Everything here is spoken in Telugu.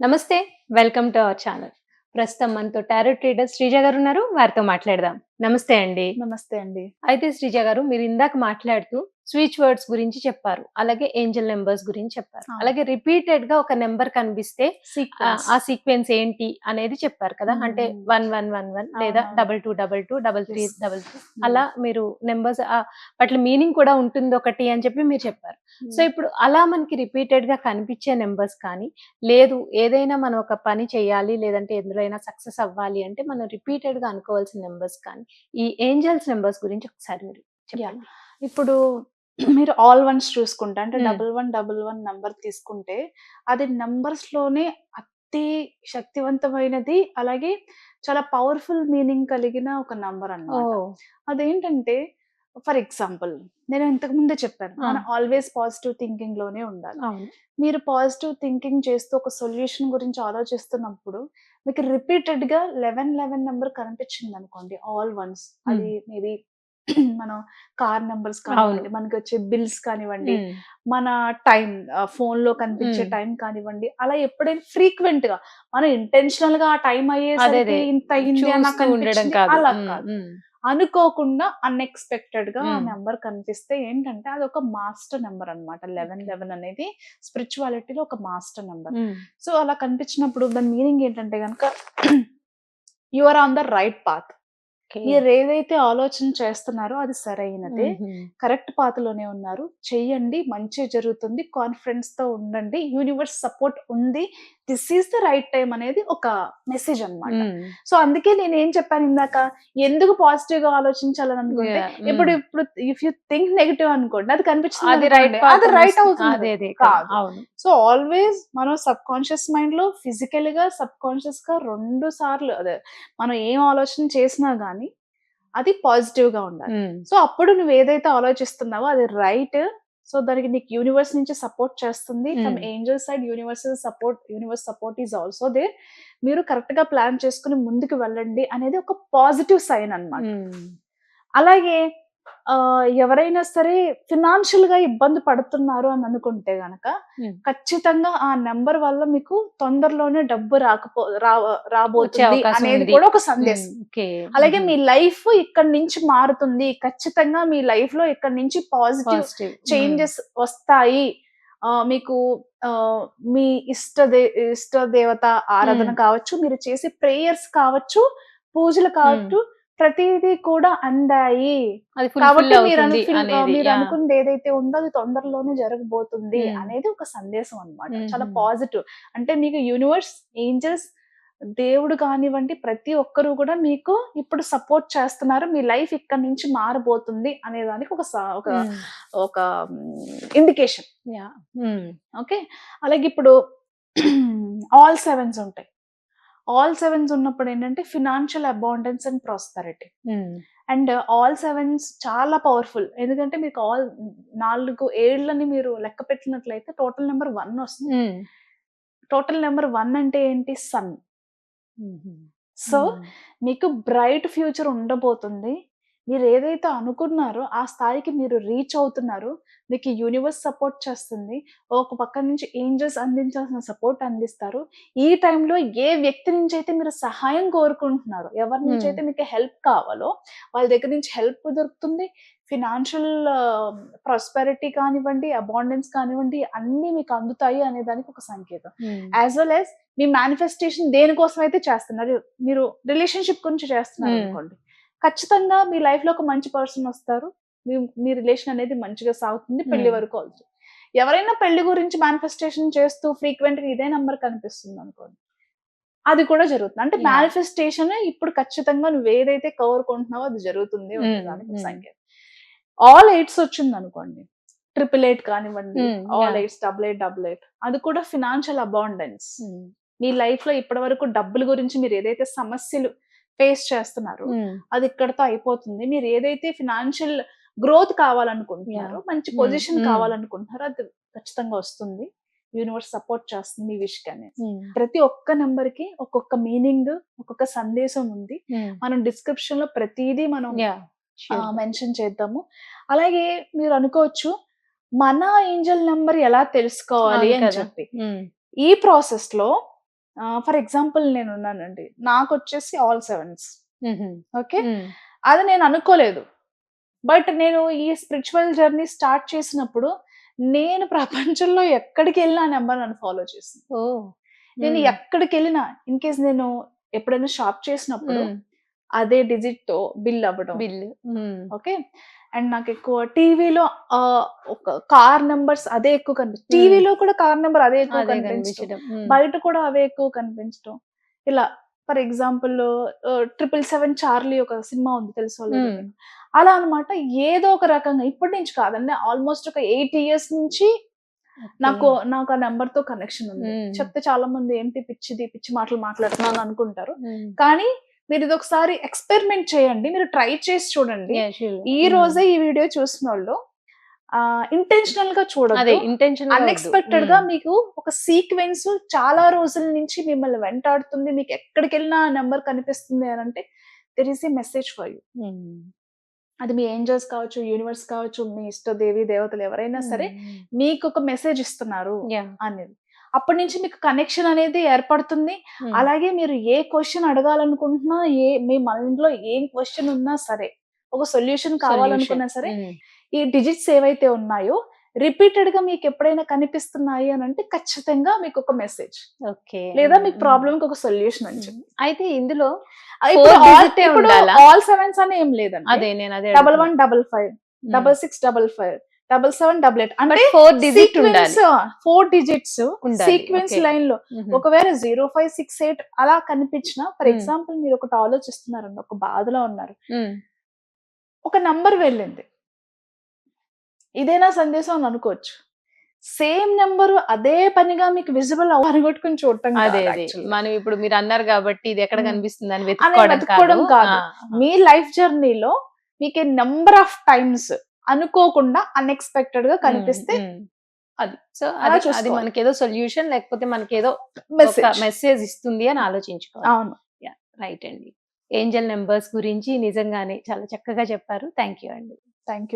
నమస్తే వెల్కమ్ టు అవర్ ఛానల్. ప్రస్తుతం మనతో టారో ట్రేడర్ శ్రీజ గారు ఉన్నారు వారితో మాట్లాడదాం. నమస్తే అండి. నమస్తే అండి. అయితే శ్రీజ గారు మీరు ఇందాక మాట్లాడుతూ స్విచ్ వర్డ్స్ గురించి చెప్పారు. అలాగే ఏంజల్ నెంబర్స్ గురించి చెప్పారు. అలాగే రిపీటెడ్గా ఒక నెంబర్ కనిపిస్తే ఆ, సీక్వెన్స్. ఏంటి అనేది చెప్పారు కదా. అంటే వన్ వన్ వన్ వన్ లేదా. Double two double two double three. Double three అలా మీరు నెంబర్స్ వాటి మీనింగ్ కూడా ఉంటుంది ఒకటి అని చెప్పి మీరు చెప్పారు. సో ఇప్పుడు అలా మనకి రిపీటెడ్గా కనిపించే నెంబర్స్ కానీ లేదు ఏదైనా మనం ఒక పని చేయాలి లేదంటే ఎందులో అయినా సక్సెస్ అవ్వాలి అంటే మనం రిపీటెడ్గా అనుకోవాల్సిన నెంబర్స్ కానీ ఈ ఏంజల్స్ నెంబర్స్ గురించి ఒకసారి మీరు ఇప్పుడు మీరు ఆల్ వన్స్ చూసుకుంటే అంటే. Double one double one number తీసుకుంటే అది numbers లోనే అతి శక్తివంతమైనది అలాగే చాలా పవర్ఫుల్ మీనింగ్ కలిగిన ఒక నంబర్ అన్నమాట. అదేంటంటే ఫర్ ఎగ్జాంపుల్ నేను ఇంతకు ముందే చెప్పాను. మనం ఆల్వేస్ పాజిటివ్ థింకింగ్లోనే ఉండాలి మీరు పాజిటివ్ థింకింగ్ చేస్తూ ఒక సొల్యూషన్ గురించి ఆలోచిస్తున్నప్పుడు మీకు రిపీటెడ్గా లెవెన్ లెవెన్ నెంబర్ కనిపించింది అనుకోండి ఆల్ వన్స్ అది మేబీ మనం కార్ నెంబర్స్ కానివ్వండి మనకి వచ్చే బిల్స్ కానివ్వండి. మన టైం ఫోన్లో కనిపించే. టైం కానివ్వండి అలా ఎప్పుడైనా ఫ్రీక్వెంట్గా మనం ఇంటెన్షనల్గా ఆ టైం అయ్యేసరికి అదే. ఇంత అయింది అలా కాదు. అనుకోకుండా అన్ఎక్స్పెక్టెడ్గా ఆ. నెంబర్ కనిపిస్తే ఏంటంటే అది ఒక మాస్టర్ నెంబర్ అన్నమాట లెవెన్ లెవెన్ అనేది స్పిరిచువాలిటీలో ఒక మాస్టర్ నెంబర్. సో అలా కనిపించినప్పుడు దాని మీనింగ్ ఏంటంటే కనుక you are on the right path. మీరు ఏదైతే ఆలోచన చేస్తున్నారో అది సరైనదే. కరెక్ట్ పాత్లోనే ఉన్నారు. చెయ్యండి. మంచి జరుగుతుంది. కాన్ఫిడెన్స్తో ఉండండి. యూనివర్స్ సపోర్ట్ ఉంది. This is the right time అనేది ఒక మెసేజ్ అన్నమాట మ్మ్. సో అందుకే నేను ఏం చెప్పాను ఇందాక ఎందుకు పాజిటివ్గా ఆలోచించాలని అనుకుంటే Yeah. ఇప్పుడు. ఇప్పుడు ఇఫ్ యూ థింక్ నెగిటివ్ అనుకోండి అది కనిపించింది అది రైట్ అది రైట్ అవుతుంది సో ఆల్వేస్ మనం సబ్ కాన్షియస్ మైండ్లో ఫిజికల్గా సబ్ కాన్షియస్గా రెండు సార్లు అదే మనం ఏం ఆలోచన చేసినా గానీ అది పాజిటివ్గా ఉండాలి మ్మ్. సో అప్పుడు నువ్వు ఏదైతే ఆలోచిస్తున్నావో అది రైట్ సో దానికి నీకు యూనివర్స్ నుంచి సపోర్ట్ చేస్తుంది from. Angel side universe support universe support is also they మీరు కరెక్ట్గా ప్లాన్ చేసుకుని ముందుకు వెళ్ళండి అనేది ఒక పాజిటివ్ సైన్ అన్నమాట మ్మ్. అలాగే ఎవరైనా సరే ఫినాన్షియల్గా ఇబ్బంది పడుతున్నారు అని అనుకుంటే గనక. ఖచ్చితంగా ఆ నెంబర్ వల్ల మీకు తొందరలోనే డబ్బు రాకపో రాబోతుంది అనేది. కూడా ఒక సందేశం. అలాగే. మీ లైఫ్ ఇక్కడ నుంచి మారుతుంది ఖచ్చితంగా మీ లైఫ్లో ఇక్కడ నుంచి పాజిటివ్. చేంజెస్ వస్తాయి ఆ, మీకు ఆ, మీ ఇష్ట దే ఇష్ట దేవత ఆరాధన. కావచ్చు మీరు చేసే ప్రేయర్స్ కావచ్చు పూజలు కావచ్చు ప్రతిదీ కూడా అందాయి అది fulfill కాబట్టి మీరు అవుతుంది అనుకున్న అనేది మీరు yeah. అనుకున్నది ఏదైతే ఉందో అది తొందరలోనే జరగబోతుంది Hmm. అనేది ఒక సందేశం అన్నమాట. చాలా పాజిటివ్ అంటే మీకు యూనివర్స్ ఏంజల్స్ దేవుడు కానివ్వండి ప్రతి ఒక్కరు కూడా మీకు ఇప్పుడు సపోర్ట్ చేస్తున్నారు మీ లైఫ్ ఇక్కడ నుంచి మారబోతుంది అనే దానికి ఒక స- ఒక మ్మ్. ఒక ఇండికేషన్. మ్మ్. ఓకే అలాగే ఇప్పుడు ఆల్ సెవెన్స్ ఉంటాయి ఆల్ సెవెన్స్ ఉన్నప్పుడు ఏంటంటే financial abundance and prosperity hmm. And all sevens చాలా పవర్ఫుల్ ఎందుకంటే మీకు ఆల్ నాలుగు ఏళ్ళని మీరు లెక్క పెట్టినట్లయితే టోటల్ నెంబర్ వన్ వస్తుంది మ్మ్. టోటల్ నెంబర్ వన్ అంటే ఏంటి సన్ మ్మ్. సో. మీకు బ్రైట్ ఫ్యూచర్ ఉండబోతుంది మీరు ఏదైతే అనుకున్నారో ఆ స్థాయికి మీరు రీచ్ అవుతున్నారు మీకు యూనివర్స్ సపోర్ట్ చేస్తుంది ఒక పక్క నుంచి ఏంజల్స్ అందించాల్సిన సపోర్ట్ అందిస్తారు ఈ టైంలో ఏ వ్యక్తి నుంచి అయితే మీరు సహాయం కోరుకుంటున్నారో ఎవరి నుంచి. అయితే మీకు హెల్ప్ కావాలో వాళ్ళ దగ్గర నుంచి హెల్ప్ దొరుకుతుంది ఫినాన్షియల్ ప్రాస్పెరిటీ కానివ్వండి అబాండెన్స్ కానివ్వండి అన్నీ మీకు అందుతాయి అనే దానికి ఒక సంకేతం. యాజ్ వెల్ యాజ్ మీ మేనిఫెస్టేషన్ దేనికోసం అయితే చేస్తున్నారు మీరు రిలేషన్షిప్ గురించి చేస్తున్నారు. అనుకోండి ఖచ్చితంగా మీ లైఫ్లో ఒక మంచి పర్సన్ వస్తారు మీ మీ రిలేషన్ అనేది మంచిగా సాగుతుంది పెళ్ళి Hmm. వరకు అవుతుంది ఎవరైనా పెళ్ళి గురించి మేనిఫెస్టేషన్ చేస్తూ ఫ్రీక్వెంట్గా ఇదే నంబర్ కనిపిస్తుంది అనుకోండి అది కూడా జరుగుతుంది అంటే. మేనిఫెస్టేషన్ ఇప్పుడు ఖచ్చితంగా నువ్వు ఏదైతే కోరుకుంటున్నావో అది జరుగుతుంది అనే Hmm. Hmm. సంకేతం ఆల్ ఎయిట్స్ వచ్చింది అనుకోండి ట్రిపుల్ ఎయిట్ కానివ్వండి all. Eights double eight double eight అది కూడా ఫినాన్షియల్ అబౌండెన్స్. మీ లైఫ్లో ఇప్పటి వరకు డబ్బుల గురించి మీరు ఏదైతే సమస్యలు ఫేస్ చేస్తున్నారో. అది ఇక్కడతో అయిపోతుంది మీరు ఏదైతే ఫినాన్షియల్ గ్రోత్ కావాలనుకుంటున్నారో మంచి పొజిషన్ mm. కావాలనుకుంటున్నారో అది ఖచ్చితంగా వస్తుంది యూనివర్స్ సపోర్ట్ చేస్తుంది ఈ విష్ అనేది మ్మ్. ప్రతి ఒక్క నెంబర్కి ఒక్కొక్క మీనింగ్ ఒక్కొక్క సందేశం ఉంది. మనం డిస్క్రిప్షన్లో ప్రతిదీ మనం. మెన్షన్ చేద్దాము అలాగే మీరు అనుకోవచ్చు మన ఏంజల్ నెంబర్ ఎలా తెలుసుకోవాలి అని. చెప్పి. ఈ ప్రాసెస్లో ఫర్ ఎగ్జాంపుల్ నేను ఉన్నానండి నాకు వచ్చేసి ఆల్ సెవెన్స్. ఓకే. అది నేను అనుకోలేదు బట్ నేను ఈ స్పిరిచువల్ జర్నీ స్టార్ట్ చేసినప్పుడు నేను ప్రపంచంలో ఎక్కడికి వెళ్ళినా నెంబర్ నన్ను ఫాలో చేసింది ఓ నేను. ఎక్కడికి వెళ్ళినా ఇన్ కేస్ నేను ఎప్పుడైనా షాప్ చేసినప్పుడు. అదే డిజిట్తో బిల్ అవ్వడం. మ్మ్. ఓకే? అండ్ నాకు ఎక్కువ టీవీలో ఒక కార్ నెంబర్స్ అదే ఎక్కువ కనిపిస్తుంది టీవీలో కూడా కార్ నెంబర్ అదే ఎక్కువ కనిపించడం. బయట కూడా అవే ఎక్కువ కనిపించడం. ఇలా for example triple seven Charlie ఒక సినిమా ఉంది తెలుసు. అలా అన్నమాట ఏదో ఒక రకంగా ఇప్పటి నుంచి కాదండి ఆల్మోస్ట్ ఒక ఎయిట్ ఇయర్స్ నుంచి నాకు నాకు ఆ నెంబర్తో కనెక్షన్ ఉంది. చెప్తే చాలా మంది ఏంటి పిచ్చిది పిచ్చి మాటలు మాట్లాడుతున్నాను అనుకుంటారు. కానీ మీరు ఇది ఒకసారి ఎక్స్పెరిమెంట్ చేయండి. మీరు ట్రై చేసి చూడండి. ఈ. రోజే ఈ వీడియో చూసిన వాళ్ళు ఇంటెన్షనల్గా చూడదు ఇంటెన్షన్ అన్ఎక్స్పెక్టెడ్గా మీకు ఒక సీక్వెన్స్ చాలా రోజుల నుంచి మిమ్మల్ని వెంటాడుతుంది. మీకు ఎక్కడికి వెళ్ళినా ఆ నెంబర్ కనిపిస్తుంది అని అంటే there is a message for you అది మీ ఏంజల్స్ కావచ్చు యూనివర్స్ కావచ్చు మీ ఇష్ట దేవి దేవతలు ఎవరైనా సరే మీకు ఒక మెసేజ్ ఇస్తున్నారు అనేది. అప్పటి నుంచి మీకు కనెక్షన్ అనేది ఏర్పడుతుంది. అలాగే మీరు ఏ క్వశ్చన్ అడగాలనుకుంటున్నా ఏ మీ మైండ్లో ఏం క్వశ్చన్ ఉన్నా సరే ఒక సొల్యూషన్ కావాలనుకున్నా సరే ఈ డిజిట్స్ ఏవైతే ఉన్నాయో రిపీటెడ్గా మీకు ఎప్పుడైనా కనిపిస్తున్నాయి అని అంటే ఖచ్చితంగా మీకు ఒక మెసేజ్ ఓకే. లేదా మీకు ప్రాబ్లమ్కి ఒక సొల్యూషన్ అని చెప్పి. అయితే ఇందులో? ఆల్ సెవెన్స్ అని ఏం లేదండి. అదే నేను అదే double one double five double six double five double seven double eight అంటే four digit four digits sequence. లైన్లో మ్మ్. ఒకవేళ జీరో ఫైవ్ సిక్స్ ఎయిట్ అలా కనిపించిన ఫర్. ఎగ్జాంపుల్ మీరు ఒకటి ఆలోచిస్తున్నారండి ఒక బాధలో ఉన్నారు మ్మ్. ఒక నంబర్ వెళ్ళింది ఇదేనా సందేశం అని అనుకోవచ్చు సేమ్ నెంబర్ అదే పనిగా మీకు విజిబుల్ అనుకొట్టుకుని చూడటం అదే. మనం ఇప్పుడు మీరు అన్నారు కాబట్టి ఇది ఎక్కడ మ్మ్. కనిపిస్తుంది అని వెతుక్కోవడం కాదు. మీ లైఫ్ జర్నీలో మీకు నెంబర్ ఆఫ్ టైమ్స్ అనుకోకుండా అన్ఎక్స్పెక్టెడ్గా కనిపిస్తే అది. సో అలా అది అది. మనకేదో సొల్యూషన్ లేకపోతే మనకేదో మెసేజ్ ఇస్తుంది అని ఆలోచించుకోవాలి. అవును. రైట్ అండి. ఏంజల్ నెంబర్స్ గురించి నిజంగానే చాలా చక్కగా చెప్పారు. థ్యాంక్ యూ అండి. Thank you